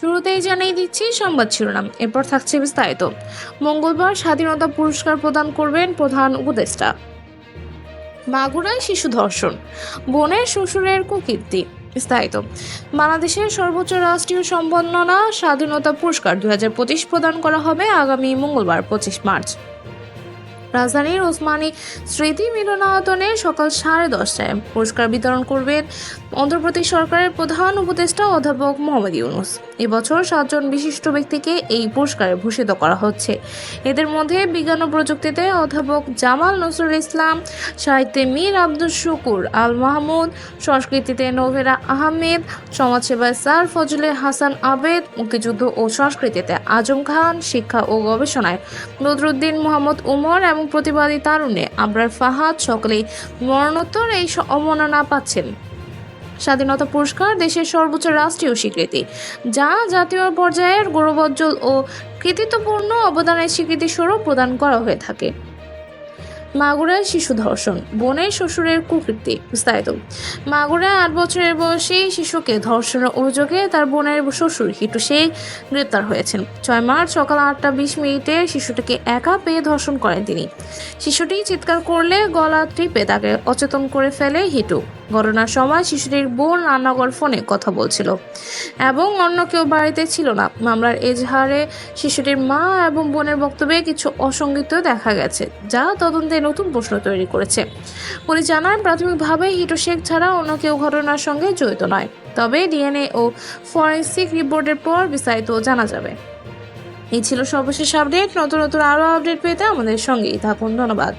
শুরুতেই জানিয়ে দিচ্ছি সংবাদ শিরোনাম। এরপর থাকছে বিস্তারিত। মঙ্গলবার স্বাধীনতা পুরস্কার প্রদান করবেন প্রধান উপদেষ্টা। মাগুরায় শিশু ধর্ষণ, বনের শ্বশুরের কুকীর্তি, বিস্তারিত। বাংলাদেশের সর্বোচ্চ রাষ্ট্রীয় সম্মাননা স্বাধীনতা পুরস্কার দুই হাজার পঁচিশ প্রদান করা হবে আগামী মঙ্গলবার, পঁচিশ মার্চ। রাজধানীর ওসমানী স্মৃতি মিলনায়তনে সকাল সাড়ে দশটায় পুরস্কার বিতরণ করবেন অন্ধ্রপ্রদেশ সরকারের প্রধান উপদেষ্টা অধ্যাপক মোহাম্মদ ইউনুস। এবছর সাতজন বিশিষ্ট ব্যক্তিকে এই পুরস্কারে ভূষিত করা হচ্ছে। এদের মধ্যে বিজ্ঞান ও প্রযুক্তিতে অধ্যাপক জামাল নসরুল ইসলাম, সাহিত্যে মীর আব্দুল শুকুর আল মাহমুদ, সংস্কৃতিতে নোভেরা আহমেদ, সমাজসেবায় স্যার ফজলে হাসান আবেদ, মুক্তিযুদ্ধ ও সংস্কৃতিতে আজম খান, শিক্ষা ও গবেষণায় বদরুদ্দিন মোহাম্মদ উমর এবং প্রতিবাদী তারুণে আবরার ফাহাদ সকলেই মরণোত্তর এই স- অবমাননা পাচ্ছেন। স্বাধীনতা পুরস্কার, দেশের সর্বোচ্চ রাষ্ট্রীয় স্বীকৃতি। যা জাতীয় পর্যায়ের গৌরবোজ্জ্বল ও কৃতিত্বপূর্ণ অবদানের স্বীকৃতি স্বরূপ প্রদান করা হয়ে থাকে। মাগুরায় শিশু ধর্ষণ বোনের শ্বশুরের কুকৃতি বিস্তারিত। মাগুরায় আট বছরের বয়সী শিশুকে ধর্ষণের অভিযোগে তার বোনের শ্বশুর হিটু শেখ গ্রেপ্তার হয়েছেন। ছয় মার্চ সকাল আটটা বিশ মিনিটে শিশুটিকে একা পেয়ে ধর্ষণ করেন তিনি। শিশুটি চিৎকার করলে গলা টিপে তাকে অচেতন করে ফেলে হিটু। ঘটনার সময় শিশুটির বোন রান্নাঘর ফোনে কথা বলছিল। এবং অন্য কেউ বাড়িতে ছিল না। মামলার এজাহারে শিশুটির মা এবং বোনের বক্তব্যে কিছু অসঙ্গিত দেখা গেছে, যা তদন্তে নতুন প্রশ্ন তৈরি করেছে। পুলিশ জানান প্রাথমিকভাবে হিটু শেখ ছাড়া অন্য কেউ ঘটনার সঙ্গে জড়িত নয়। তবে ডিএনএ ও ফরেন্সিক রিপোর্টের পর বিস্তারিত জানা যাবে। এই ছিল সর্বশেষ আপডেট। নতুন নতুন আরও আপডেট পেতে আমাদের সঙ্গেই থাকুন। ধন্যবাদ।